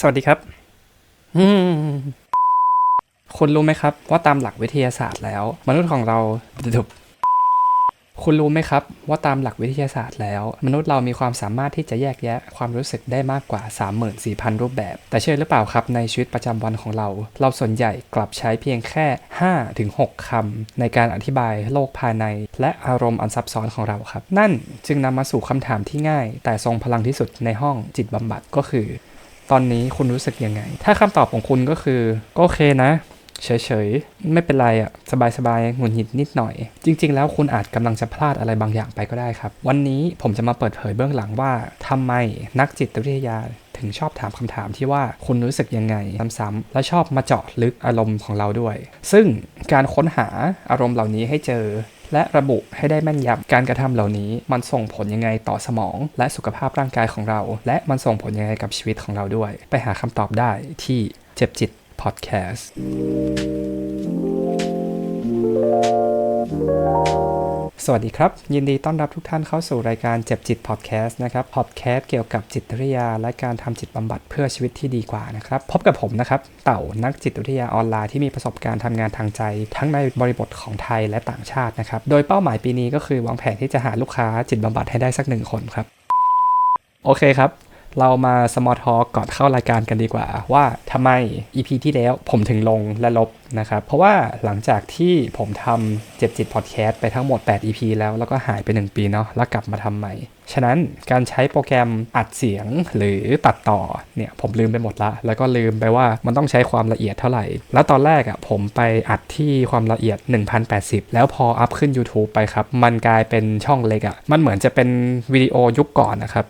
สวัสดีครับ คุณรู้ไหมครับ ว่าตามหลักวิทยาศาสตร์แล้ว มนุษย์ของเราดุบคุณรู้ไหมครับว่าตามหลักวิทยาศาสตร์แล้ว มนุษย์เรามีความสามารถที่จะแยกแยะความรู้สึกได้มากกว่า 34,000 รูปแบบ แต่เชื่อหรือเปล่าครับในชีวิตประจำวันของเรา เราส่วนใหญ่กลับใช้เพียงแค่ 5-6คำในการอธิบายโลกภายใน และอารมณ์อันซับซ้อนของเราครับ นั่นจึงนำมาสู่คำถามที่ง่าย แต่ทรงพลังที่สุดในห้องจิตบำบัดก็คือ ตอนนี้คุณรู้สึกยังไง ถ้าคำตอบของคุณก็คือก็โอเคนะเฉยๆ ไม่เป็นไรอะสบายๆหงุดหงิดนิดหน่อย จริง ๆ แล้วคุณอาจกำลังจะพลาดอะไรบางอย่างไปก็ได้ครับ วันนี้ผมจะมาเปิดเผยเบื้องหลังว่าทำไมนักจิตวิทยาถึงชอบถามคำถามที่ว่าคุณรู้สึกยังไงซ้ำๆและชอบมาเจาะลึกอารมณ์ของเราด้วย ซึ่งการค้นหาอารมณ์เหล่านี้ให้เจอ และระบุให้ได้แม่นยำการกระทำเหล่านี้มันส่งผลยังไงต่อสมอง และสุขภาพร่างกายของเรา และมันส่งผลยังไงกับชีวิตของเราด้วย ไปหาคำตอบได้ที่เจ็บจิตพอดแคสต์ สวัสดีครับ ยินดีต้อนรับทุกท่านเข้าสู่รายการเจ็บจิตพอดแคสต์นะครับพอดแคสต์เกี่ยวกับจิตวิทยา และการทำจิตบำบัดเพื่อชีวิตที่ดีกว่านะครับ พบกับผมนะครับ เต่านักจิตวิทยาออนไลน์ที่มีประสบการณ์ทำงานทางใจ ทั้งในบริบทของไทยและต่างชาตินะครับ โดยเป้าหมายปีนี้ก็คือวางแผนที่จะหาลูกค้าจิตบำบัดให้ได้สักหนึ่งคนครับ โอเคครับ เรามา small talk ก่อนเข้ารายการกันดีกว่า ว่าทำไม EP ที่แล้วผมถึงลงและลบนะครับ เพราะว่าหลังจากที่ผมทำเจ็บจิตพอดแคสต์ไปทั้งหมด 8 EP แล้วแล้วก็หายไป 1 ปีเนาะแล้วกลับมาทำใหม่ ฉะนั้นการใช้โปรแกรมอัดเสียงหรือตัดต่อเนี่ยผมลืมไปหมดละ แล้วก็ลืมไปว่ามันต้องใช้ความละเอียดเท่าไหร่ แล้วตอนแรกอะ่ะผมไปอัดที่ความละเอียด 1080 แล้วพออัพขึ้น YouTube ไปครับ มันกลายเป็นช่องเล็กอะ่ะมันเหมือนจะเป็นวิดีโอยุคก่อนนะครับ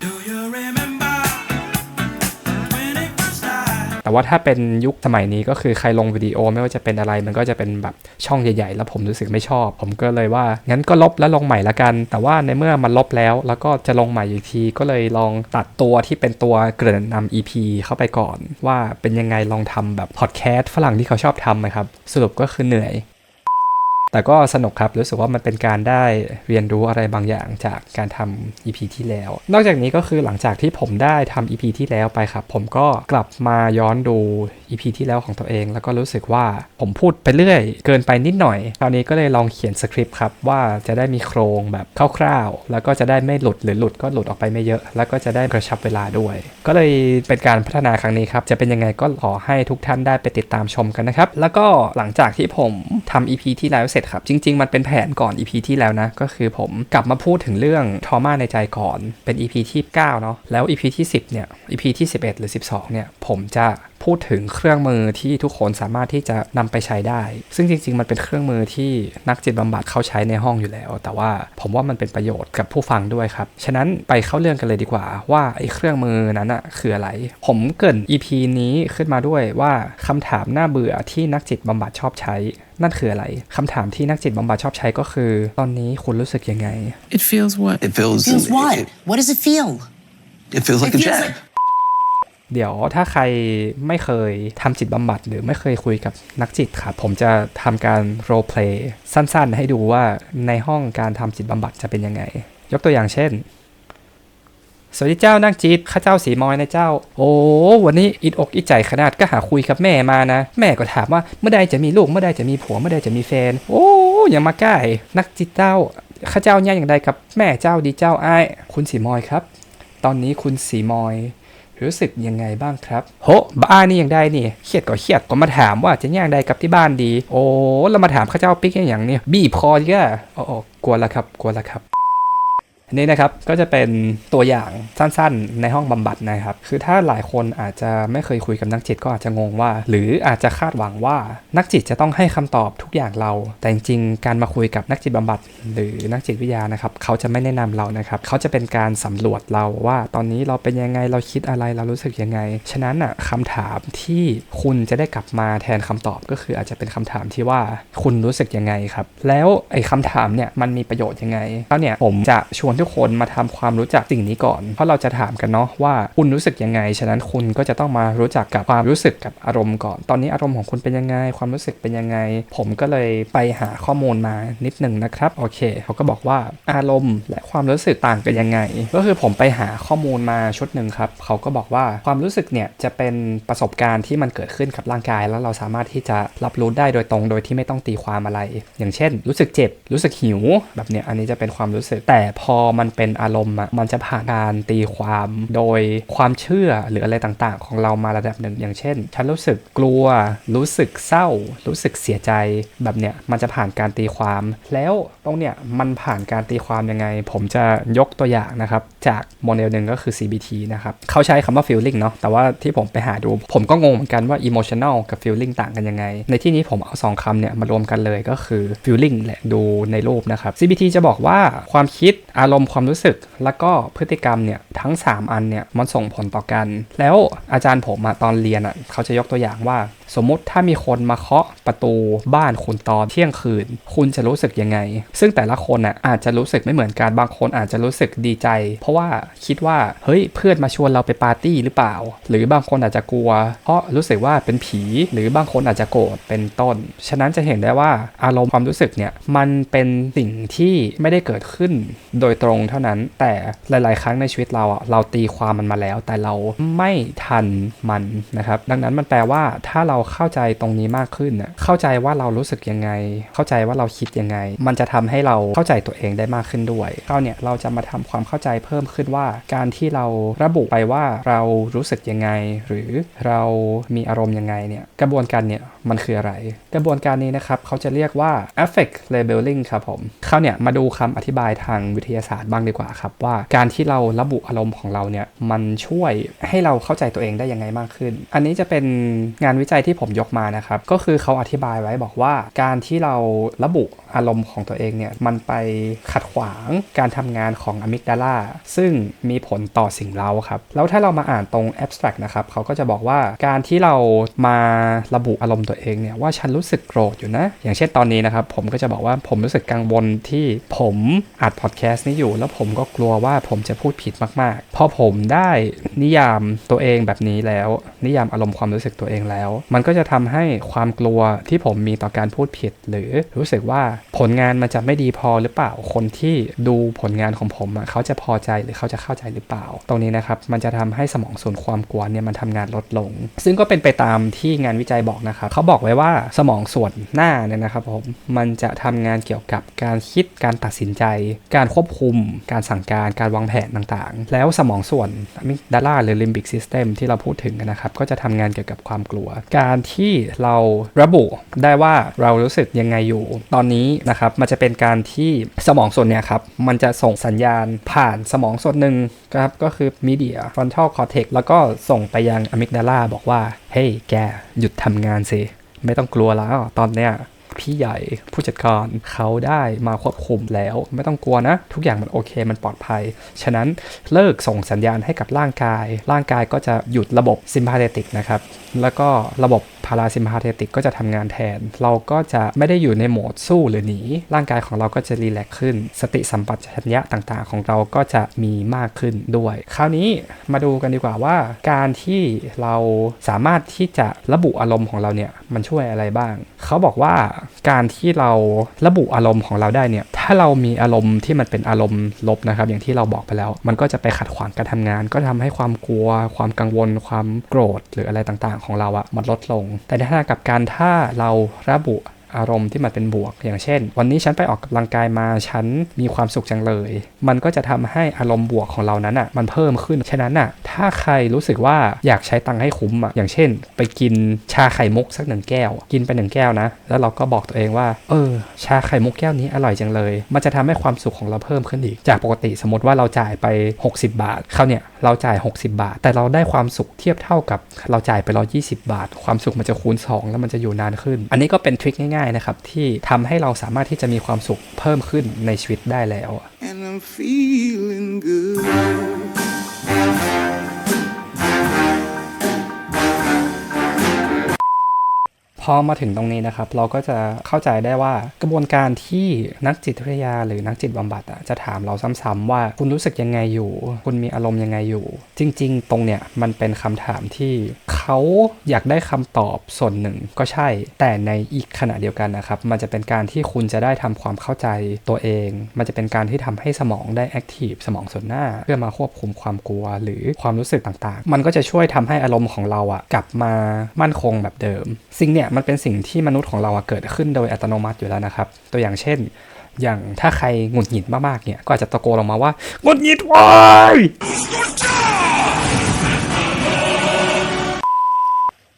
แต่ว่าถ้าเป็นยุคสมัยนี้ก็คือใครลงวิดีโอไม่ว่าจะเป็นอะไรมันก็จะเป็นแบบช่องใหญ่ ๆ แล้วผมรู้สึกไม่ชอบ ผมก็เลยว่างั้นก็ลบแล้วลงใหม่ละกัน แต่ว่าในเมื่อมันลบแล้ว แล้วก็จะลงใหม่อีกทีก็เลยลองตัดตัวที่เป็นตัวเกริ่นนำ EP เข้าไปก่อน ว่าเป็นยังไงลองทำแบบพอดแคสต์ฝรั่งที่เขาชอบทำนะครับสรุปก็คือเหนื่อย แต่ก็สนุกครับ รู้สึกว่ามันเป็นการได้เรียนรู้อะไรบางอย่างจากการทำ EP ที่แล้ว นอกจากนี้ก็คือหลังจากที่ผมได้ทำ EP ที่แล้วไปครับ ผมก็กลับมาย้อนดู EP ที่แล้วของตัวเอง แล้วก็รู้สึกว่าผมพูดไปเรื่อย เกินไปนิดหน่อย คราวนี้ก็เลยลองเขียนสคริปต์ครับว่าจะได้มีโครงแบบคร่าวๆ แล้วก็จะได้ไม่หลุดหรือหลุดก็หลุดออกไปไม่เยอะ แล้วก็จะได้กระชับเวลาด้วย ก็เลยเป็นการพัฒนาครั้งนี้ครับจะเป็นยังไงก็ขอให้ทุกท่านได้ไปติดตามชมกันนะครับแล้วก็หลังจากที่ผมทำ EP ที่แล้วเสร็จครับ จริง ๆ มันเป็นแผนก่อน EP ที่แล้วนะ ก็คือผมกลับมาพูดถึงเรื่องทรมาในใจก่อนเป็น EP ที่ 9 เนาะแล้ว EP ที่ 10 เนี่ย EP ที่ 11 หรือ 12 เนี่ย ผมจะ พูดถึงเครื่องมือที่ทุกคนสามารถที่จะนำไปใช้ได้ ซึ่งจริง ๆ มันเป็นเครื่องมือที่นักจิตบำบัดเขาใช้ในห้องอยู่แล้ว แต่ว่าผมว่ามันเป็นประโยชน์กับผู้ฟังด้วยครับ ฉะนั้นไปเข้าเรื่องกันเลยดีกว่า ว่าไอ้เครื่องมือนั้นอะคืออะไร ผมเกริน EP นี้ขึ้นมาด้วยว่าคำถามน่าเบื่อที่นักจิตบำบัดชอบใช้ นั่นคืออะไรคำถามที่นักจิตบำบัดชอบใช้ก็คือ ตอนนี้คุณรู้สึกยังไง It feels what? It feels. Feels what? It, What does it feel? it feels like It a feels jab. like- เดี๋ยวถ้าใครไม่เคยทำจิตบำบัด หรือไม่เคยคุยกับนักจิตครับผมจะทำการโร e เพลย์สั้นๆ ให้ดูว่าในห้องการทำจิตบำบัดจะเป็นยังไง ยกตัวอย่างเช่น สวัสดีเจ้านักจิตข้าเจ้าสีมอยนะเจ้า โอ้วันนี้อิดอกอิดใจขนาดก็หาคุยกับแม่มานะ แม่ก็ถามว่าเมื่อใดจะมีลูกเมื่อใดจะมีผัวเมื่อใดจะมีแฟน โอ้อย่ามาใกล้นักจิตเจ้าข้าเจ้าเนี่ยอย่างใดกับแม่เจ้าดีเจ้าอ้ายคุณสีมอยครับ ตอนนี้คุณสีมอย รู้สึกยังไงบ้างครับโหบ้านนี่ยังได้นี่เครียดก็เครียดก็มาถามว่าจะย่างใดกับที่บ้านดี โอ้แล้วมาถามข้าเจ้าปิ๊กอย่างเนี้ยบีบคอเยอ้โอ้กลัวละครับกลัวละครับ อันนี้นะครับก็จะเป็นตัวอย่างสั้นๆ ในห้องบำบัดนะครับ คือถ้าหลายคนอาจจะไม่เคยคุยกับนักจิตก็อาจจะงงว่า หรืออาจจะคาดหวังว่านักจิตจะต้องให้คำตอบทุกอย่างเรา แต่จริงๆ การมาคุยกับนักจิตบำบัด หรือนักจิตวิทยานะครับ เขาจะไม่แนะนำเรานะครับ เขาจะเป็นการสำรวจเราว่า ตอนนี้เราเป็นยังไงเราคิดอะไรเรารู้สึกยังไง ฉะนั้นอะคำถามที่คุณจะได้กลับมาแทนคำตอบก็คืออาจจะเป็นคำถามที่ว่าคุณรู้สึกยังไงครับแล้วไอ้คำถามเนี่ยมันมีประโยชน์ยังไงแล้วเนี่ยผมจะชวนทุกคนมาทำความรู้จักสิ่งนี้ก่อน เพราะเราจะถามกันเนาะว่าคุณรู้สึกยังไง ฉะนั้นคุณก็จะต้องมารู้จักกับความรู้สึกกับอารมณ์ก่อน ตอนนี้อารมณ์ของคุณเป็นยังไง ความรู้สึกเป็นยังไง ผมก็เลยไปหาข้อมูลมานิดหนึ่งนะครับ โอเค เขาก็บอกว่าอารมณ์และความรู้สึกต่างกันยังไง ก็คือผมไปหาข้อมูลมาชุดหนึ่งครับ เขาก็บอกว่าความรู้สึกเนี่ยจะเป็นประสบการณ์ที่มันเกิดขึ้นกับร่างกาย แล้วเราสามารถที่จะรับรู้ได้โดยตรง โดยที่ไม่ต้องตีความอะไร อย่างเช่น รู้สึกเจ็บ รู้สึกหิว แบบเนี้ย อันนี้จะเป็นความรู้สึก แต่พอมันเป็นอารมณ์อะมันจะผ่านการตีความโดยความเชื่อหรืออะไรต่างๆ ของเรามาระดับหนึ่ง อย่างเช่น ฉันรู้สึกกลัว รู้สึกเศร้า รู้สึกเสียใจแบบเนี้ยมันจะผ่านการตีความ แล้วตรงเนี้ยมันผ่านการตีความยังไง ผมจะยกตัวอย่างนะครับจากโมเดลหนึ่งก็คือ CBT นะครับเขาใช้คำว่า feeling เนาะแต่ว่าที่ผมไปหาดู ผมก็งงเหมือนกันว่า emotional กับ feeling ต่างกันยังไง ในที่นี้ผมเอาสองคำเนี่ยมารวมกันเลยก็คือ feeling แหละดูในรูปนะครับ CBT จะบอกว่าความคิดอารารมณ์ความรู้สึก แล้วก็พฤติกรรมเนี่ยทั้ง 3 อันเนี่ยมันส่งผลต่อกัน แล้วอาจารย์ผมอะตอนเรียนอะเขาจะยกตัวอย่างว่า สมมติถ้ามีคนมาเคาะประตูบ้านคุณตอนเที่ยงคืน คุณจะรู้สึกยังไง ซึ่งแต่ละคนอะอาจจะรู้สึกไม่เหมือนกันบางคนอาจจะรู้สึกดีใจ เพราะว่าคิดว่าเฮ้ยเพื่อนมาชวนเราไปปาร์ตี้หรือเปล่า หรือบางคนอาจจะกลัว เพราะรู้สึกว่าเป็นผี หรือบางคนอาจจะโกรธเป็นต้น ฉะนั้นจะเห็นได้ว่าอารมณ์ความรู้สึกเนี่ยมันเป็นสิ่งที่ไม่ได้เกิดขึ้นโดยตรงเท่านั้นแต่หลาย ๆ ครั้งในชีวิตเราอะเราตีความมันมาแล้ว แต่เราไม่ทันมันนะครับดังนั้นมันแปลว่าถ้าเราเข้าใจตรงนี้มากขึ้นนะเข้าใจว่าเรารู้สึกยังไง เข้าใจว่าเราคิดยังไง มันจะทำให้เราเข้าใจตัวเองได้มากขึ้นด้วยเราเนี่ยเราจะมาทำความเข้าใจเพิ่มขึ้นว่า การที่เราระบุไปว่าเรารู้สึกยังไง หรือเรามีอารมณ์ยังไงเนี่ยกระบวนการเนี่ย มันคืออะไร กระบวนการนี้นะครับเขาจะเรียกว่า affect labeling ครับผมเขาเนี่ยมาดูคำอธิบายทางวิทยาศาสตร์บ้างดีกว่าครับว่าการที่เราระบุอารมณ์ของเราเนี่ยมันช่วยให้เราเข้าใจตัวเองได้ยังไงมากขึ้น อันนี้จะเป็นงานวิจัยที่ผมยกมานะครับก็คือเขาอธิบายไว้บอกว่าการที่เราระบุ อารมณ์ของตัวเองเนี่ยมันไปขัดขวางการทำงานของอะมิกดาลาซึ่งมีผลต่อสิ่งเราครับ แล้วถ้าเรามาอ่านตรง abstract นะครับเขาก็จะบอกว่าการที่เรามาระบุอารมณ์ตัวเองเนี่ยว่าฉันรู้สึกโกรธอยู่นะ อย่างเช่นตอนนี้นะครับ ผมก็จะบอกว่าผมรู้สึกกังวลที่ผมอัดพอดแคสต์นี้อยู่ แล้วผมก็กลัวว่าผมจะพูดผิดมากๆ พอผมได้นิยามตัวเองแบบนี้แล้ว นิยามอารมณ์ความรู้สึกตัวเองแล้ว มันก็จะทำให้ความกลัวที่ผมมีต่อการพูดผิด หรือรู้สึกว่าผลงานมันจะไม่ดีพอหรือเปล่า คนที่ดูผลงานของผมอะเขาจะพอใจหรือเขาจะเข้าใจหรือเปล่า ตรงนี้นะครับมันจะทำให้สมองส่วนความกลัวเนี่ยมันทำงานลดลง ซึ่งก็เป็นไปตามที่งานวิจัยบอกนะครับเขาบอกไว้ว่าสมองส่วนหน้าเนี่ยนะครับผมมันจะทำงานเกี่ยวกับการคิดการตัดสินใจ การควบคุม การสั่งการการวางแผนต่างๆ แล้วสมองส่วนมิดาลาหรือ limbic system ที่เราพูดถึงกันนะครับก็จะทำงานเกี่ยวกับความกลัว การที่เราระบุได้ว่าเรารู้สึกยังไงอยู่ ตอนนี้นะครับมันจะเป็นการที่สมองส่วนเนี้ยครับมันจะส่งสัญญาณผ่านสมองส่วนหนึ่งครับก็คือ media frontal cortex แล้วก็ส่งไปยังอะมิกดาลาบอกว่าเฮ้ยแกหยุดทำงานสิไม่ต้องกลัวแล้วตอนเนี้ย พี่ใหญ่ผู้จัดการเขาได้มาควบคุมแล้ว ไม่ต้องกลัวนะ ทุกอย่างมันโอเคมันปลอดภัย ฉะนั้นเลิกส่งสัญญาณให้กับร่างกาย ร่างกายก็จะหยุดระบบซิมพาเทติกนะครับ แล้วก็ระบบพาราซิมพาเทติกก็จะทำงานแทน เราก็จะไม่ได้อยู่ในโหมดสู้หรือหนี ร่างกายของเราก็จะรีแลกซ์ขึ้น สติสัมปชัญญะต่างๆ ของเราก็จะมีมากขึ้นด้วย คราวนี้มาดูกันดีกว่าว่า การที่เราสามารถที่จะระบุอารมณ์ของเราเนี่ยมันช่วยอะไรบ้าง เขาบอกว่าการที่เราระบุอารมณ์ของเราได้เนี่ยถ้าเรามีอารมณ์ที่มันเป็นอารมณ์ลบนะครับ อย่างที่เราบอกไปแล้ว มันก็จะไปขัดขวางการทำงาน ก็ทำให้ความกลัว ความกังวล ความโกรธ หรืออะไรต่างๆ ของเราอะมันลดลง แต่ในทางกลับการถ้าเราระบุ อารมณ์ที่มันเป็นบวก อย่างเช่น วันนี้ฉันไปออกกำลังกายมาฉันมีความสุขจังเลย มันก็จะทำให้อารมณ์บวกของเรานั้นอะมันเพิ่มขึ้นฉะนั้นอะถ้าใครรู้สึกว่าอยากใช้ตังค์ให้คุ้มอะอย่างเช่น ไปกินชาไข่มุกสักหนึ่งแก้ว กินไปหนึ่งแก้วนะ แล้วเราก็บอกตัวเองว่า เออ ชาไข่มุกแก้วนี้อร่อยจังเลย มันจะทำให้ความสุขของเราเพิ่มขึ้นอีก จากปกติสมมติว่าเราจ่ายไป 60 บาทเขาวเนี่ยเราจ่าย 60 บาท แต่เราได้ความสุขเทียบเท่ากับเราจ่ายไป120 บาท ความสุขมันจะคูณ 2 แล้วมันจะอยู่นานขึ้น อันนี้ก็เป็นทริคง่ายๆนะครับ ที่ทำให้เราสามารถที่จะมีความสุขเพิ่มขึ้นในชีวิตได้แล้ว And I'm feeling good. พอมาถึงตรงนี้นะครับ เราก็จะเข้าใจได้ว่ากระบวนการที่นักจิตวิทยาหรือนักจิตบำบัดจะถามเราซ้ำๆว่าคุณรู้สึกยังไงอยู่ คุณมีอารมณ์ยังไงอยู่ จริง ๆ ตรงเนี้ยมันเป็นคำถามที่เขาอยากได้คำตอบส่วนหนึ่งก็ใช่ แต่ในอีกขณะเดียวกันนะครับ มันจะเป็นการที่คุณจะได้ทำความเข้าใจตัวเอง มันจะเป็นการที่ทำให้สมองได้แอคทีฟสมองส่วนหน้า เพื่อมาควบคุมความกลัวหรือความรู้สึกต่างๆ มันก็จะช่วยทำให้อารมณ์ของเราอะกลับมามั่นคงแบบเดิม สิ่งเนี้ยมันเป็นสิ่งที่มนุษย์ของเราเกิดขึ้นโดยอัตโนมัติอยู่แล้วนะครับ ตัวอย่างเช่น อย่างถ้าใครหงุดหงิดมากๆเนี่ยก็อาจจะตะโกนออกมาว่าหงุดหงิดวาย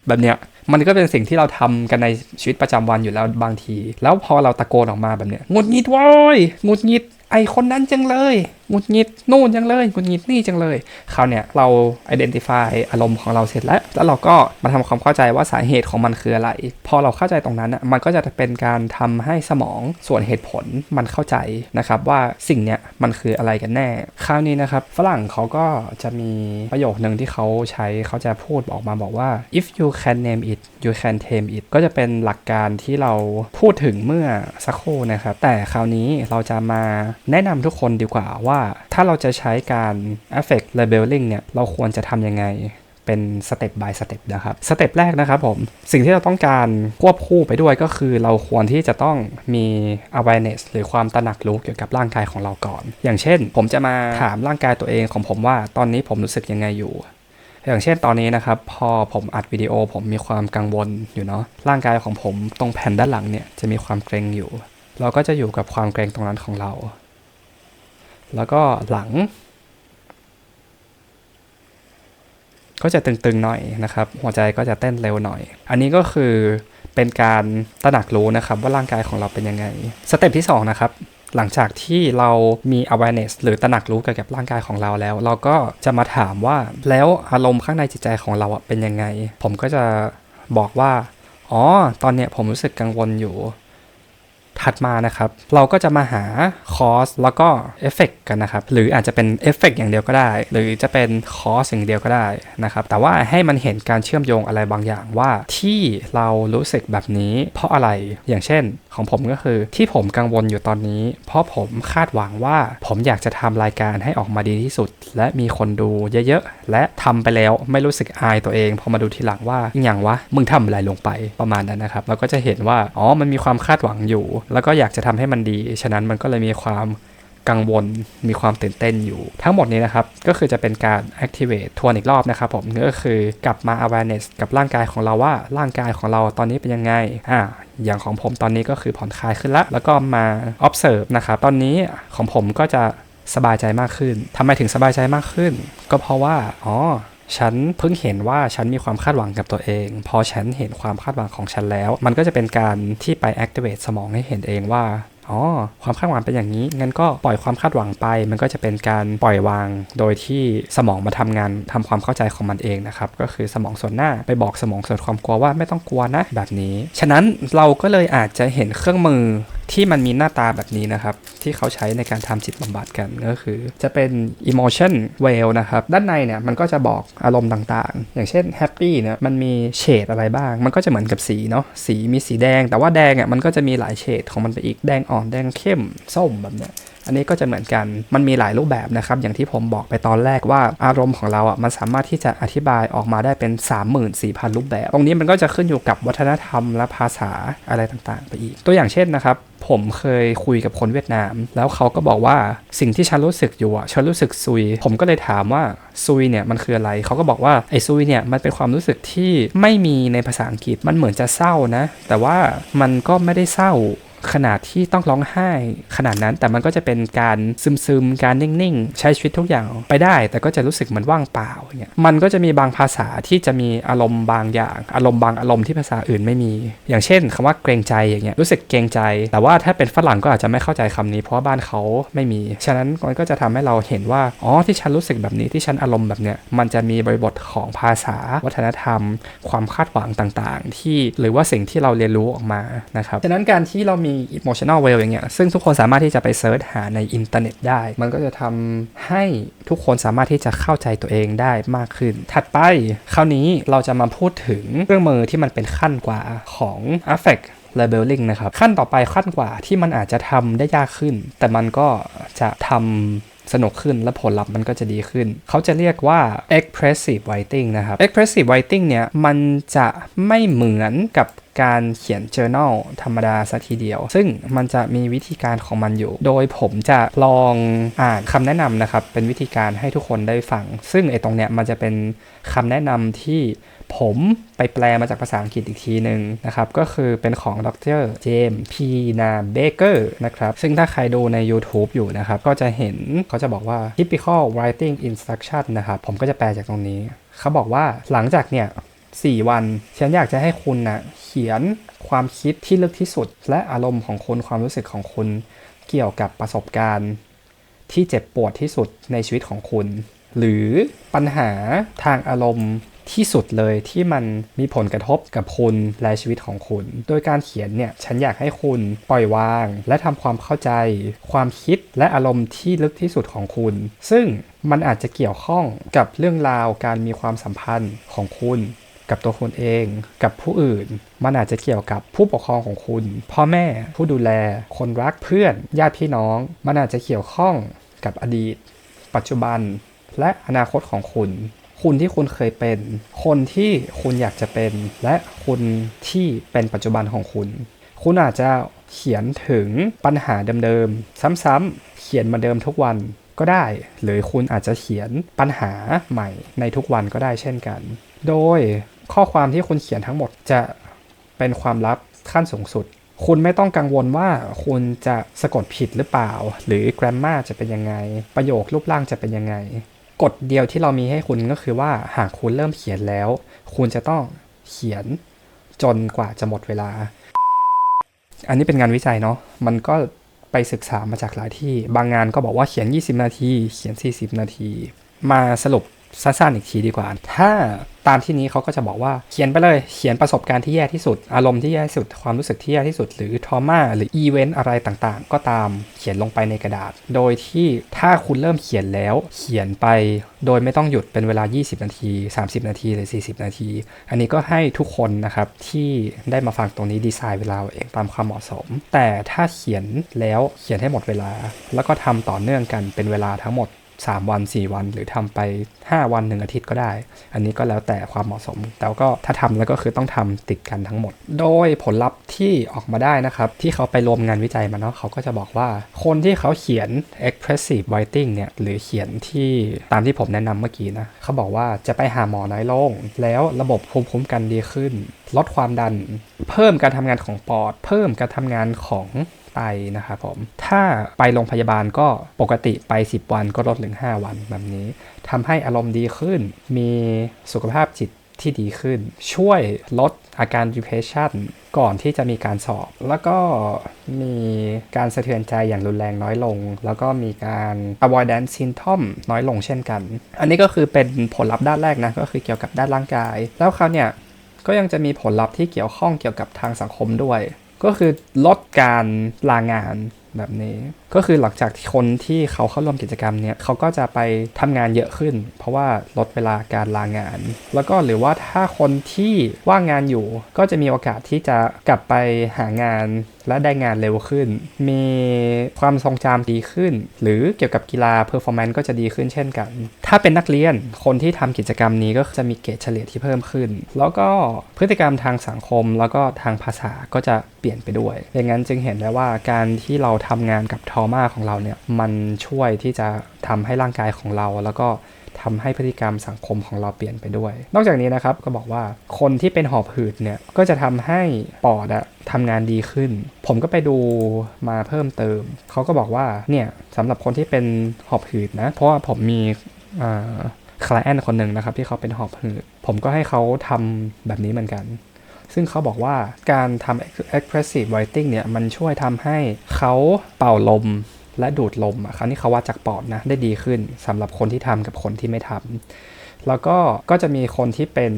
แบบเนี้ยมันก็เป็นสิ่งที่เราทำกันในชีวิตประจำวันอยู่แล้วบางที แล้วพอเราตะโกนออกมาแบบเนี้ยหงุดหงิดว้ายหงุดหงิด ไอคนนั้นจังเลยหงุดหงิดนู่นจังเลยหงุดหงิดนี่จังเลยคราวเนี้ยเรา identify อารมณ์ของเราเสร็จแล้ว แล้วเราก็มาทำความเข้าใจว่าสาเหตุของมันคืออะไร พอเราเข้าใจตรงนั้นอะมันก็จะเป็นการทำให้สมองส่วนเหตุผลมันเข้าใจนะครับว่าสิ่งเนี้ยมันคืออะไรกันแน่ คราวนี้นะครับฝรั่งเขาก็จะมีประโยคหนึ่งที่เขาใช้เขาจะพูดออกมาบอกว่า if you can name it you can tame it ก็จะเป็นหลักการที่เราพูดถึงเมื่อสักครู่นะครับแต่คราวนี้เราจะมาแนะนำทุกคนดีกว่าว่าถ้าเราจะใช้การ affect labeling เนี่ย เราควรจะทำยังไงเป็นสเต็ป by สเต็ปนะครับสเต็ปแรกนะครับผม สิ่งที่เราต้องการควบคู่ไปด้วยก็คือเราควรที่จะต้องมี awareness หรือความตระหนักรู้เกี่ยวกับร่างกายของเราก่อน อย่างเช่น ผมจะมาถามร่างกายตัวเองของผมว่าตอนนี้ผมรู้สึกยังไงอยู่อย่างเช่นตอนนี้นะครับ พอผมอัดวิดีโอผมมีความกังวลอยู่เนาะร่างกายของผมตรงแผ่นด้านหลังเนี่ยจะมีความเกรงอยู่ เราก็จะอยู่กับความเกรงตรงนั้นของเรา แล้วก็หลัง ก็จะตึงๆหน่อยนะครับ หัวใจก็จะเต้นเร็วหน่อย อันนี้ก็คือเป็นการตระหนักรู้นะครับ ว่าร่างกายของเราเป็นยังไง สเต็ปที่ 2 นะครับ หลังจากที่เรามี awareness หรือตระหนักรู้เกี่ยวกับร่างกายของเราแล้ว เราก็จะมาถามว่าแล้วอารมณ์ข้างในจิตใจของเราเป็นยังไง ผมก็จะบอกว่า อ๋อ ตอนเนี้ยผมรู้สึกกังวลอยู่ ถัดมานะครับ เราก็จะมาหาคอสแล้วก็เอฟเฟกกันนะครับ หรืออาจจะเป็นเอฟเฟกอย่างเดียวก็ได้ หรือจะเป็นคอสอย่างเดียวก็ได้นะครับ แต่ว่าให้มันเห็นการเชื่อมโยงอะไรบางอย่างว่าที่เรารู้สึกแบบนี้เพราะอะไรอย่างเช่น ของผมก็คือ ที่ผมกังวลอยู่ตอนนี้ เพราะผมคาดหวังว่าผมอยากจะทำรายการให้ออกมาดีที่สุด และมีคนดูเยอะๆ และทำไปแล้วไม่รู้สึกอายตัวเองพอมาดูทีหลังว่าอย่างวะมึงทำอะไรลงไปประมาณนั้นนะครับเราก็จะเห็นว่าอ๋อมันมีความคาดหวังอยู่ แล้วก็อยากจะทำให้มันดี ฉะนั้นมันก็เลยมีความ กังวลมีความตื่นเต้นอยู่ ทั้งหมดนี้นะครับ ก็คือจะเป็นการ activate ทวนอีกรอบนะครับผมก็คือกลับมา awareness กับร่างกายของเราว่าร่างกายของเราตอนนี้เป็นยังไงอ่าอย่างของผมตอนนี้ก็คือผ่อนคลายขึ้นละแล้วก็มา observe นะครับตอนนี้ของผมก็จะสบายใจมากขึ้นทำไมถึงสบายใจมากขึ้น ก็เพราะว่าอ๋อฉันเพิ่งเห็นว่าฉันมีความคาดหวังกับตัวเอง พอฉันเห็นความคาดหวังของฉันแล้ว มันก็จะเป็นการที่ไป activate สมองให้เห็นเองว่า อ๋อความคาดหวังเป็นอย่างนี้งั้นก็ปล่อยความคาดหวังไป มันก็จะเป็นการปล่อยวางโดยที่สมองมาทำงานทำความเข้าใจของมันเองนะครับก็คือสมองส่วนหน้าไปบอกสมองส่วนความกลัวว่าไม่ต้องกลัวนะแบบนี้ ฉะนั้นเราก็เลยอาจจะเห็นเครื่องมือ ที่มันมีหน้าตาแบบนี้นะครับ ที่เขาใช้ในการทำจิตบำบัดกันก็คือ จะเป็น emotion whale นะครับ ด้านในเนี่ยมันก็จะบอกอารมณ์ต่างๆ อย่างเช่น happy เนี่ยมันมีเฉดอะไรบ้าง มันก็จะเหมือนกับสีเนาะสีมีสีแดง แต่ว่าแดงอะมันก็จะมีหลายเฉดของมันไปอีกแดงอ่อนแดงเข้มส้มแบบเนี้ย อันนี้ก็จะเหมือนกัน มันมีหลายรูปแบบนะครับ อย่างที่ผมบอกไปตอนแรกว่าอารมณ์ของเราอะ มันสามารถที่จะอธิบายออกมาได้เป็น 34,000 รูปแบบ ตรงนี้มันก็จะขึ้นอยู่กับวัฒนธรรมและภาษาอะไรต่างๆ ไปอีก ตัวอย่างเช่นนะครับผมเคยคุยกับคนเวียดนาม แล้วเขาก็บอกว่าสิ่งที่ฉันรู้สึกอยู่อะฉันรู้สึกซุย ผมก็เลยถามว่าซุยเนี่ยมันคืออะไร เขาก็บอกว่าไอ้ซุยเนี่ยมันเป็นความรู้สึกที่ไม่มีในภาษาอังกฤษมันเหมือนจะเศร้านะ แต่ว่ามันก็ไม่ได้เศร้า ขนาดที่ต้องร้องไห้ขนาดนั้น แต่มันก็จะเป็นการซึมๆ การนิ่งๆ ใช้ชีวิตทุกอย่างไปได้ แต่ก็จะรู้สึกเหมือนว่างเปล่าอย่างเงี้ยมันก็จะมีบางภาษาที่จะมีอารมณ์บางอย่าง อารมณ์บางอารมณ์ที่ภาษาอื่นไม่มี อย่างเช่นคำว่าเกรงใจอย่างเงี้ยรู้สึกเกรงใจ แต่ว่าถ้าเป็นฝรั่งก็อาจจะไม่เข้าใจคำนี้ เพราะว่าบ้านเขาไม่มี ฉะนั้นมันก็จะทำให้เราเห็นว่าอ๋อที่ฉันรู้สึกแบบนี้ที่ฉันอารมณ์แบบเนี้ยมันจะมีบริบทของภาษาวัฒนธรรม ความคาดหวังต่างๆ ที่หรือว่าสิ่งที่เราเรียนรู้ออกมานะครับฉะนั้นการที่เรามี emotional well อย่างเงี้ยซึ่งทุกคนสามารถที่จะไปเซิร์ชหาในอินเทอร์เน็ตได้ มันก็จะทำให้ทุกคนสามารถที่จะเข้าใจตัวเองได้มากขึ้น ถัดไปคราวนี้เราจะมาพูดถึงเครื่องมือที่มันเป็นขั้นกว่าของ affect labeling นะครับ ขั้นต่อไปขั้นกว่าที่มันอาจจะทำได้ยากขึ้น แต่มันก็จะทำ สนุกขึ้นและผลลัพธ์มันก็จะดีขึ้น เขาจะเรียกว่า expressive writing นะครับ expressive writing เนี่ย มันจะไม่เหมือนกับการเขียน journal ธรรมดาสัทีเดียว ซึ่งมันจะมีวิธีการของมันอยู่ โดยผมจะลองอ่านคำแนะนำนะครับ เป็นวิธีการให้ทุกคนได้ฟัง ซึ่งไอ้ตรงเนี้ยมันจะเป็นคำแนะนำที่ ผมไปแปลมาจากภาษาอังกฤษอีกทีหนึ่งนะครับ ก็คือเป็นของดรเจมพีนาเบเกอร์นะครับ ซึ่งถ้าใครดูใน YouTube อยู่นะครับ ก็จะเห็นเขาจะบอกว่า typical writing instruction นะครับ ผมก็จะแปลจากตรงนี้ เขาบอกว่าหลังจากเนี่ย4 วัน ฉันอยากจะให้คุณนะเขียนความคิดที่ลึกที่สุด และอารมณ์ของคุณความรู้สึกของคุณเกี่ยวกับประสบการณ์ ที่เจ็บปวดที่สุดในชีวิตของคุณ หรือปัญหาทางอารมณ์ ที่สุดเลยที่มันมีผลกระทบกับคุณและชีวิตของคุณ โดยการเขียนเนี่ยฉันอยากให้คุณปล่อยวาง และทำความเข้าใจ ความคิดและอารมณ์ที่ลึกที่สุดของคุณ ซึ่งมันอาจจะเกี่ยวข้องกับเรื่องราวการมีความสัมพันธ์ของคุณกับตัวคุณเองกับผู้อื่น มันอาจจะเกี่ยวกับผู้ปกครองของคุณ พ่อแม่ผู้ดูแล คนรักเพื่อน ญาติพี่น้อง มันอาจจะเกี่ยวข้องกับอดีต ปัจจุบัน และอนาคตของคุณ คุณที่คุณเคยเป็น คนที่คุณอยากจะเป็น และคุณที่เป็นปัจจุบันของคุณ คุณอาจจะเขียนถึงปัญหาเดิมๆ ซ้ำๆ เขียนมาเดิมทุกวันก็ได้ หรือคุณอาจจะเขียนปัญหาใหม่ในทุกวันก็ได้เช่นกัน โดยข้อความที่คุณเขียนทั้งหมดจะเป็นความลับขั้นสูงสุด คุณไม่ต้องกังวลว่าคุณจะสะกดผิดหรือเปล่า หรือ grammar จะเป็นยังไง ประโยครูปร่างจะเป็นยังไง กฎเดียวที่เรามีให้คุณก็คือว่าหากคุณเริ่มเขียนแล้ว คุณจะต้องเขียนจนกว่าจะหมดเวลา อันนี้เป็นงานวิจัยเนาะมันก็ไปศึกษามาจากหลายที่ บางงานก็บอกว่าเขียน 20 นาที เขียน 40 นาที มาสรุป สั้นๆอีกทีดีกว่า ถ้าตามที่นี้เขาก็จะบอกว่าเขียนไปเลย เขียนประสบการณ์ที่แย่ที่สุด อารมณ์ที่แย่ที่สุด ความรู้สึกที่แย่ที่สุด หรือทรมาหรืออีเวนต์อะไรต่างๆ ก็ตามเขียนลงไปในกระดาษ โดยที่ถ้าคุณเริ่มเขียนแล้ว เขียนไป โดยไม่ต้องหยุดเป็นเวลา 20 นาที 30 นาที หรือ 40 นาที อันนี้ก็ให้ทุกคนนะครับที่ได้มาฟังตรงนี้ดีไซน์เวลาเองตามความเหมาะสม แต่ถ้าเขียนแล้วเขียนให้หมดเวลา แล้วก็ทำต่อเนื่องกันเป็นเวลาทั้งหมด 3 วัน 4 วัน หรือทำไป 5 วัน 1 อาทิตย์ก็ได้ อันนี้ก็แล้วแต่ความเหมาะสม แต่ก็ถ้าทำแล้วก็คือต้องทำติดกันทั้งหมด โดยผลลัพธ์ที่ออกมาได้นะครับ ที่เขาไปรวมงานวิจัยมาเนาะเขาก็จะบอกว่า คนที่เขาเขียน expressive writing เนี่ยหรือเขียนที่ตามที่ผมแนะนำเมื่อกี้นะเขาบอกว่าจะไปหาหมอน้อยลง แล้วระบบภูมิคุ้มกันดีขึ้น ลดความดัน เพิ่มการทำงานของปอด เพิ่มการทำงานของ ไตนะครับผม ถ้าไปโรงพยาบาลก็ปกติไป 10 วันก็ลดเหลือ5วันแบบนี้ทำให้อารมณ์ดีขึ้น มีสุขภาพจิตที่ดีขึ้น ช่วยลดอาการ depression ก่อนที่จะมีการสอบ แล้วก็มีการสะเทือนใจอย่างรุนแรงน้อยลง แล้วก็มีการ avoidance symptom น้อยลงเช่นกัน อันนี้ก็คือเป็นผลลัพธ์ด้านแรกนะ ก็คือเกี่ยวกับด้านร่างกาย แล้วเขาเนี่ยก็ยังจะมีผลลัพธ์ที่เกี่ยวข้องเกี่ยวกับทางสังคมด้วย ก็คือลดการลางานแบบนี้ ก็คือหลังจากคนที่เขาเข้าร่วมกิจกรรมเนี่ยเขาก็จะไปทำงานเยอะขึ้น เพราะว่าลดเวลาการลางาน แล้วก็หรือว่าถ้าคนที่ว่างงานอยู่ก็จะมีโอกาสที่จะกลับไปหางานและได้งานเร็วขึ้น มีความทรงจำดีขึ้น หรือเกี่ยวกับกีฬาเพอร์ฟอร์แมนซ์ก็จะดีขึ้นเช่นกัน ถ้าเป็นนักเรียน คนที่ทำกิจกรรมนี้ก็จะมีเกรดเฉลี่ยที่เพิ่มขึ้น แล้วก็พฤติกรรมทางสังคม แล้วก็ทางภาษาก็จะเปลี่ยนไปด้วยดังนั้นจึงเห็นได้ว่าการที่เราทำงานกับทอมาของเราเนี่ยมันช่วยที่จะทำให้ร่างกายของเรา แล้วก็ทำให้พฤติกรรมสังคมของเราเปลี่ยนไปด้วย นอกจากนี้นะครับก็บอกว่าคนที่เป็นหอบหืดเนี่ยก็จะทำให้ปอดอะทำงานดีขึ้น ผมก็ไปดูมาเพิ่มเติม เขาก็บอกว่าเนี่ยสำหรับคนที่เป็นหอบหืดนะ เพราะว่าผมมีอ่าคล i แอนคนหนึ่งนะครับที่เขาเป็นหอบหืด ผมก็ให้เขาทำแบบนี้เหมือนกัน ซึ่งเขาบอกว่าการทำ expressive writing เนี่ย มันช่วยทำให้เขาเป่าลมและดูดลมอะคราวนี้เขาวัดจากปอดนะ ได้ดีขึ้นสำหรับคนที่ทำกับคนที่ไม่ทำแล้วก็ก็จะมีคนที่เป็น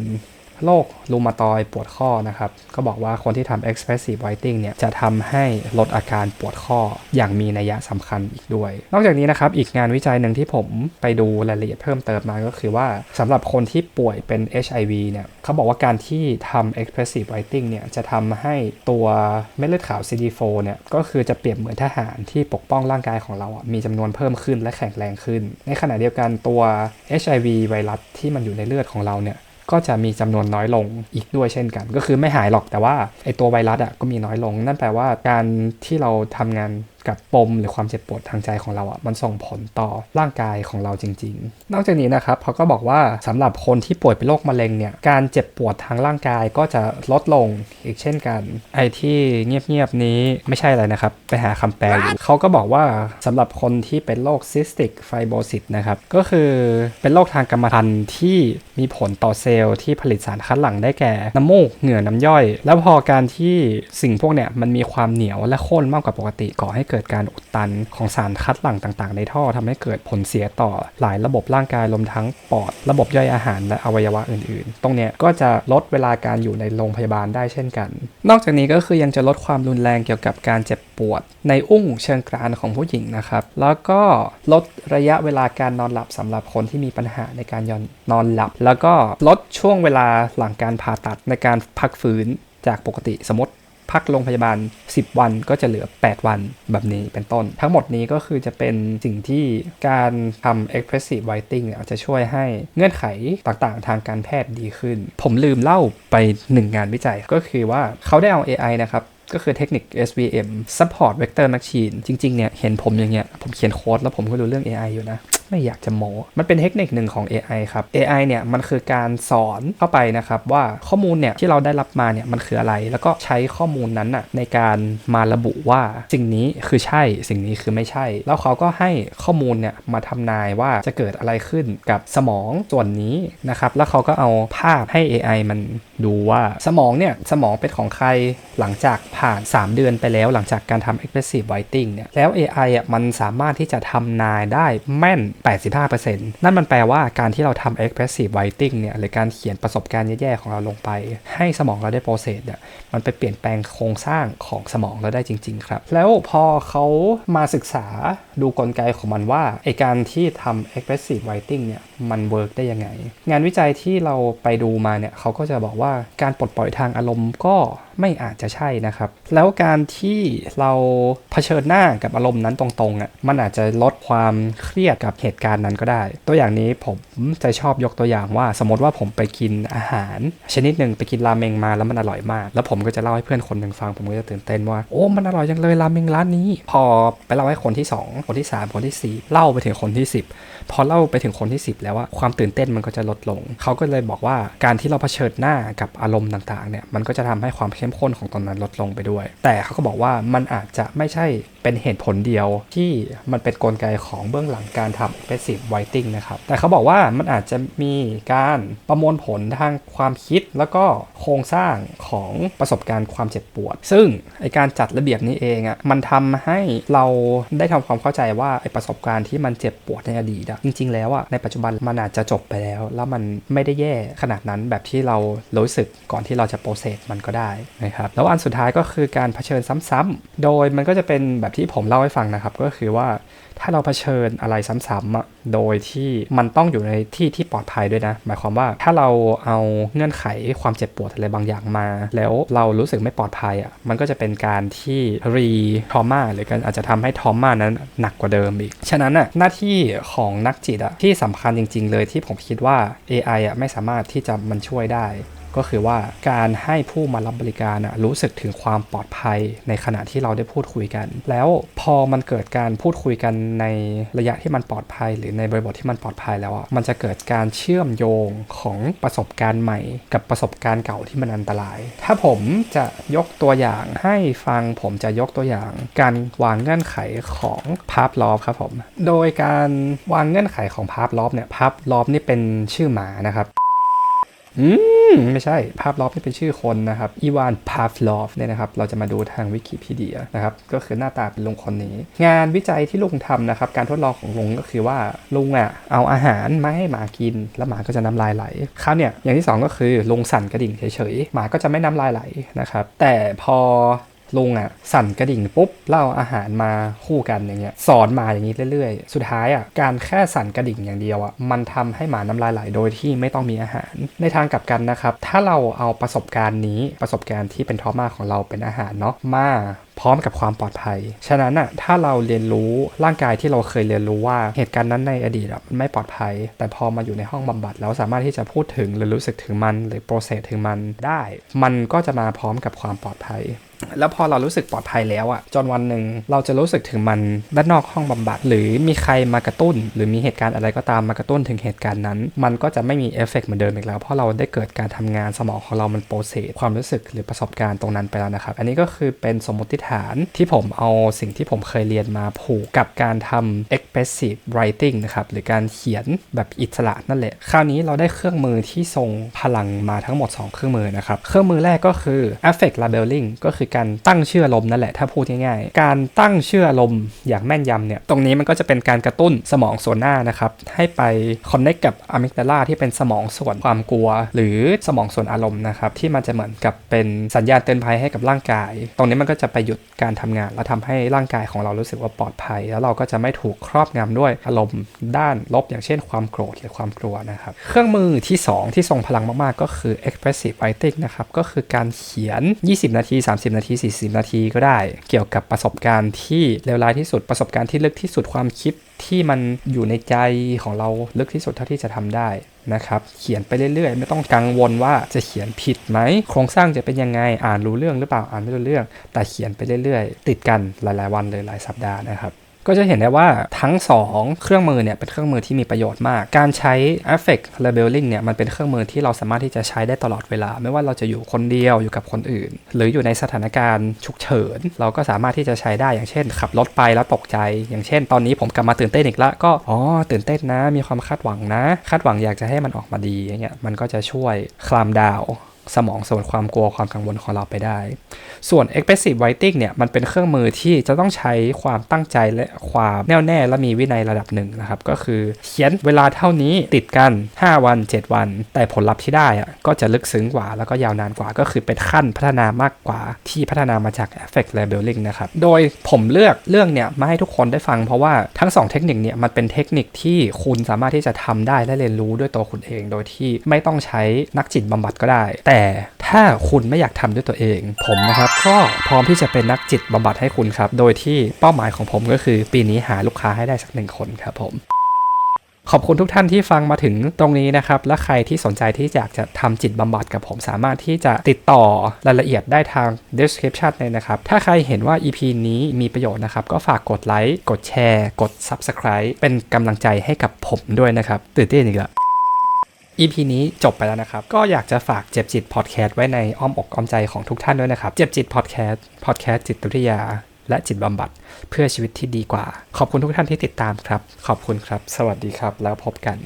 โรครูมาตอยปวดข้อนะครับ ก็บอกว่าคนที่ทำ expressive writing เนี่ยจะทำให้ลดอาการปวดข้ออย่างมีนัยสำคัญอีกด้วย นอกจากนี้นะครับ อีกงานวิจัยหนึ่งที่ผมไปดูรายละเอียดเพิ่มเติมมาก็คือว่าสำหรับคนที่ป่วยเป็น HIV เนี่ยเขาบอกว่าการที่ทำ expressive writing เนี่ยจะทำให้ตัวเม็ดเลือดขาว CD4 เนี่ยก็คือจะเปรียบเหมือนทหารที่ปกป้องร่างกายของเราอะมีจำนวนเพิ่มขึ้นและแข็งแรงขึ้น ในขณะเดียวกันตัว HIV ไวรัสที่มันอยู่ในเลือดของเราเนี่ย ก็จะมีจำนวนน้อยลงอีกด้วยเช่นกัน ก็คือไม่หายหรอกแต่ว่าไอตัวไวรัสอะก็มีน้อยลง นั่นแปลว่าการที่เราทำงาน กับปมหรือความเจ็บปวดทางใจของเราอะมันส่งผลต่อร่างกายของเราจริง ๆ นอกจากนี้นะครับเขาก็บอกว่าสำหรับคนที่ป่วยเป็นโรคมะเร็งเนี่ยการเจ็บปวดทางร่างกายก็จะลดลงอีกเช่นกัน ไอที่เงียบๆนี้ไม่ใช่อะไรนะครับ ไปหาคำแปลอยู่เขาก็บอกว่าสำหรับคนที่เป็นโรคซิสติกไฟโบซิสนะครับก็คือเป็นโรคทางกรรมพันธุ์ที่มีผลต่อเซลล์ที่ผลิตสารคัดหลั่งได้แก่น้ำมูกเหงื่อน้ำย่อย แล้วพอการที่สิ่งพวกเนี้ยมันมีความเหนียวและข้นมากกว่าปกติก่อให้เกิดการอุดตันของสารคัดหลั่งต่างๆ ในท่อทำให้เกิดผลเสียต่อหลายระบบร่างกายรวมทั้งปอด ระบบย่อยอาหารและอวัยวะอื่นๆ ตรงเนี้ยก็จะลดเวลาการอยู่ในโรงพยาบาลได้เช่นกัน นอกจากนี้ก็คือยังจะลดความรุนแรงเกี่ยวกับการเจ็บปวด ในอุ้งเชิงกรานของผู้หญิงนะครับ แล้วก็ลดระยะเวลาการนอนหลับสำหรับคนที่มีปัญหาในการยอนนอนหลับ แล้วก็ลดช่วงเวลาหลังการผ่าตัดในการพักฟื้นจากปกติสมมติ พักโรงพยาบาล 10 วันก็จะเหลือ 8 วันแบบนี้เป็นต้น ทั้งหมดนี้ก็คือจะเป็นสิ่งที่การทำ expressive writing เนี่ยจะช่วยให้เงื่อนไขต่างๆ ทางการแพทย์ดีขึ้น ผมลืมเล่าไปหนึ่งงานวิจัยก็คือว่าเขาได้เอา AI นะครับก็คือเทคนิค SVM support vector machine จริง ๆ เนี่ย เห็นผมอย่างเงี้ย ผมเขียนโค้ดแล้วผมก็รู้เรื่อง AI อยู่นะ ไม่อยากจะโมมันเป็นเทคนิคหนึ่งของ AI ครับ AI เนี่ยมันคือการสอนเข้าไปนะครับว่าข้อมูลเนี่ยที่เราได้รับมาเนี่ยมันคืออะไร แล้วก็ใช้ข้อมูลนั้นน่ะในการมาระบุว่าสิ่งนี้คือใช่สิ่งนี้คือไม่ใช่ แล้วเขาก็ให้ข้อมูลเนี่ยมาทำนายว่าจะเกิดอะไรขึ้นกับสมองส่วนนี้นะครับแล้วเขาก็เอาภาพให้ AI มันดูว่าสมองเนี่ยสมองเป็นของใครหลังจากผ่าน 3 เดือนไปแล้วหลังจากการทำ expressive writing เนี่ยแล้ว AI อะมันสามารถที่จะทำนายได้แม่น85%นั่นมันแปลว่าการที่เราทำ expressive writing เนี่ยหรือการเขียนประสบการณ์แย่ๆของเราลงไป ให้สมองเราได้โปรเซสเนี่ยมันไปเปลี่ยนแปลงโครงสร้างของสมองเราได้จริง ๆ ครับ แล้วพอเขามาศึกษาดูกลไกของมันว่าไอการที่ทำ expressive writing เนี่ยมันเวิร์กได้ยังไง งานวิจัยที่เราไปดูมาเนี่ยเขาก็จะบอกว่าการปลดปล่อยทางอารมณ์ก็ ไม่อาจจะใช่นะครับ แล้วการที่เราเผชิญหน้ากับอารมณ์นั้นตรงๆอะมันอาจจะลดความเครียดกับเหตุการณ์นั้นก็ได้ ตัวอย่างนี้ผมจะชอบยกตัวอย่างว่า สมมติว่าผมไปกินอาหาร ชนิดหนึ่งไปกินราเมงมาแล้วมันอร่อยมาก แล้วผมก็จะเล่าให้เพื่อนคนหนึ่งฟัง ผมก็จะตื่นเต้นว่าโอ้มันอร่อยจังเลยราเมงร้านนี้ พอไปเล่าให้คนที่ 2 คนที่ 3 คนที่ 4 เล่าไปถึงคนที่ 10 พอเล่าไปถึงคนที่ 10 แล้วว่าความตื่นเต้นมันก็จะลดลง เขาก็เลยบอกว่าการที่เราเผชิญหน้ากับอารมณ์ต่างๆเนี่ยมันก็จะทำให้ความเข้มข้นของตอนนั้นลดลงไปด้วย แต่เขาก็บอกว่ามันอาจจะไม่ใช่เป็นเหตุผลเดียวที่มันเป็นนกลไกของเบื้องหลังการทำ passive writing นะครับ แต่เขาบอกว่ามันอาจจะมีการประมวลผลทางความคิดแล้วก็โครงสร้างของประสบการณ์ความเจ็บปวด ซึ่งไอการจัดระเบียบนี้เองอะ่ะมันทำให้เราได้ทำความเข้าใจว่าไอประสบการณ์ที่มันเจ็บปวดในอดีตอะจริง ๆ แล้วอะในปัจจุบันมันอาจจะจบไปแล้ว แล้วมันไม่ได้แย่ขนาดนั้นแบบที่เรารู้สึกก่อนที่เราจะโปรเซสมันก็ได้นะครับแล้วอันสุดท้ายก็คือการเผชิญซ้ำๆโดยมันก็จะเป็นแบบที่ผมเล่าให้ฟังนะครับก็คือว่า ถ้าเราเผชิญอะไรซ้ำๆโดยที่มันต้องอยู่ในที่ที่ปลอดภัยด้วยนะ หมายความว่าถ้าเราเอาเงื่อนไขความเจ็บปวดอะไรบางอย่างมา แล้วเรารู้สึกไม่ปลอดภัยอะมันก็จะเป็นการที่รีทอมาหรือการอาจจะทำให้ทอมานั้นหนักกว่าเดิมอีก ฉะนั้นอะหน้าที่ของนักจิตอะที่สำคัญจริง ๆ เลยที่ผมคิดว่า AI อะไม่สามารถที่จะมันช่วยได้ ก็คือว่าการให้ผู้มารับบริการรู้สึกถึงความปลอดภัยในขณะที่เราได้พูดคุยกัน แล้วพอมันเกิดการพูดคุยกันในระยะที่มันปลอดภัย หรือในบริบทที่มันปลอดภัยแล้วอะมันจะเกิดการเชื่อมโยงของประสบการณ์ใหม่ กับประสบการณ์เก่าที่มันอันตราย ถ้าผมจะยกตัวอย่างให้ฟังผมจะยกตัวอย่าง การวางเงื่อนไขของพาร์ฟลอฟครับผม โดยการวางเงื่อนไขของพาร์ฟลอฟเนี่ยพาร์ฟลอฟนี่เป็นชื่อหมานะครับ อืม ไม่ใช่ภาพลอฟนี่เป็นชื่อคนนะครับ อีวาน พาฟลอฟเนี่ยนะครับ เราจะมาดูทางวิกิพีเดียนะครับ ก็คือหน้าตาเป็นลุงคนนี้ งานวิจัยที่ลุงทำนะครับ การทดลองของลุงก็คือว่าลุงอะ เอาอาหารมาให้หมากิน แล้วหมาก็จะน้ำลายไหลคราวเนี่ย อย่างที่สองก็คือลุงสั่นกระดิ่งเฉยๆ หมาก็จะไม่น้ำลายไหลนะครับ แต่พอ ลุงอะสั่นกระดิ่งปุ๊บเล่าอาหารมาคู่กันอย่างเงี้ยสอนมาอย่างนี้เรื่อยๆ สุดท้ายอะการแค่สั่นกระดิ่งอย่างเดียวอะมันทำให้หมาน้ำลายไหลโดยที่ไม่ต้องมีอาหาร ในทางกลับกันนะครับ ถ้าเราเอาประสบการณ์นี้ประสบการณ์ที่เป็นทอมาของเราเป็นอาหารเนาะมา พร้อมกับความปลอดภัย ฉะนั้นอะถ้าเราเรียนรู้ร่างกายที่เราเคยเรียนรู้ว่าเหตุการณ์นั้นในอดีตอะมันไม่ปลอดภัย แต่พอมาอยู่ในห้องบำบัดแล้วสามารถที่จะพูดถึงหรือรู้สึกถึงมัน หรือโปรเซสถึงมันได้ มันก็จะมาพร้อมกับความปลอดภัยแล้วพอเรารู้สึกปลอดภัยแล้วอะจนวันหนึ่งเราจะรู้สึกถึงมันด้านนอกห้องบำบัด หรือมีใครมากระตุ้น หรือมีเหตุการณ์อะไรก็ตามมากระตุ้นถึงเหตุการณ์นั้น มันก็จะไม่มีเอฟเฟกต์เหมือนเดิมอีกแล้ว เพราะเราได้เกิดการทำงานสมองของเรามันโปรเซสความรู้สึกหรือประสบการณ์ตรงนั้นไปแล้วนะครับ อันนี้ก็คือเป็นสมมติฐาน ที่ผมเอาสิ่งที่ผมเคยเรียนมาผูกกับการทำ expressive writing นะครับหรือการเขียนแบบอิสระนั่นแหละ คราวนี้เราได้เครื่องมือที่ทรงพลังมาทั้งหมด 2 เครื่องมือนะครับ เครื่องมือแรกก็คือ affect labeling ก็คือการตั้งชื่ออารมณ์นั่นแหละถ้าพูดง่ายๆ การตั้งชื่ออารมณ์อย่างแม่นยำเนี่ยตรงนี้มันก็จะเป็นการกระตุ้นสมองส่วนหน้านะครับให้ไป connect กับอะมิกดาลาที่เป็นสมองส่วนความกลัว หรือสมองส่วนอารมณ์นะครับที่มันจะเหมือนกับเป็นสัญญาณเตือนภัยให้กับร่างกาย ตรงนี้มันก็จะไปหยุดการทำงาน แล้วทำให้ร่างกายของเรารู้สึกว่าปลอดภัย แล้วเราก็จะไม่ถูกครอบงำด้วยอารมณ์ด้านลบอย่างเช่นความโกรธหรือความกลัวนะครับ เครื่องมือที่ 2 ที่ทรงพลังมาก ๆ ก็คือ expressive writing นะครับก็คือการเขียน 20 นาที 30 นาที 40 นาทีก็ได้ เกี่ยวกับประสบการณ์ที่เลวร้ายที่สุดประสบการณ์ที่ลึกที่สุดความคิดที่มันอยู่ในใจของเราลึกที่สุดเท่าที่จะทำได้ นะครับ เขียนไปเรื่อยๆ ไม่ต้องกังวลว่าจะเขียนผิดไหม โครงสร้างจะเป็นยังไง อ่านรู้เรื่องหรือเปล่า อ่านไม่รู้เรื่อง แต่เขียนไปเรื่อยๆ ติดกันหลายๆวันเลยหลายสัปดาห์นะครับ ก็จะเห็นได้ว่าทั้ง 2 เครื่องมือเนี่ยเป็นเครื่องมือที่มีประโยชน์มาก การใช้ affect labeling เนี่ยมันเป็นเครื่องมือที่เราสามารถที่จะใช้ได้ตลอดเวลา ไม่ว่าเราจะอยู่คนเดียวอยู่กับคนอื่น หรืออยู่ในสถานการณ์ฉุกเฉิน เราก็สามารถที่จะใช้ได้อย่างเช่น ขับรถไปแล้วตกใจ อย่างเช่น ตอนนี้ผมกลับมาตื่นเต้นอีกแล้วก็อ๋อตื่นเต้นนะ มีความคาดหวังนะ คาดหวังอยากจะให้มันออกมาดีอย่างเงี้ยมันก็จะช่วยคลามดาว สมองส่วนความกลัวความกังวลของเราไปได้ ส่วน expressive writing เนี่ยมันเป็นเครื่องมือที่จะต้องใช้ความตั้งใจและความแน่วแน่และมีวินัยระดับหนึ่งนะครับ ก็คือเขียนเวลาเท่านี้ติดกัน 5 วัน 7 วัน แต่ผลลัพธ์ที่ได้อะก็จะลึกซึ้งกว่าแล้วก็ยาวนานกว่า ก็คือเป็นขั้นพัฒนามากกว่าที่พัฒนามาจาก affect labeling นะครับ โดยผมเลือกเรื่องเนี่ยมาให้ทุกคนได้ฟัง เพราะว่าทั้งสองเทคนิคเนี่ยมันเป็นเทคนิคที่คุณสามารถที่จะทำได้และเรียนรู้ด้วยตัวคุณเอง โดยที่ไม่ต้องใช้นักจิตบำบัดก็ได้ แต่ถ้าคุณไม่อยากทำด้วยตัวเอง ผมนะครับก็พร้อมที่จะเป็นนักจิตบำบัดให้คุณครับ โดยที่เป้าหมายของผมก็คือ ปีนี้หาลูกค้าให้ได้สักหนึ่งคนครับผมขอบคุณทุกท่านที่ฟังมาถึงตรงนี้นะครับ และใครที่สนใจที่อยากจะทำจิตบำบัดกับผมสามารถที่จะติดต่อรายละเอียดได้ทาง description เลยนะครับ ถ้าใครเห็นว่า EP นี้มีประโยชน์นะครับ ก็ฝากกดไลค์ กดแชร์ กด subscribe เป็นกำลังใจให้กับผมด้วยนะครับ ตื่นเต้นอีกแล้ว EP นี้จบไปแล้วนะครับ ก็อยากจะฝากเจ็บจิตพอดแคสต์ไว้ในอ้อมอกอ้อมใจของทุกท่านด้วยนะครับ เจ็บจิตพอดแคสต์พอดแคสต์จิตวิทยา และจิตบำบัด เพื่อชีวิตที่ดีกว่า ขอบคุณทุกท่านที่ติดตามครับ ขอบคุณครับ สวัสดีครับ แล้วพบกัน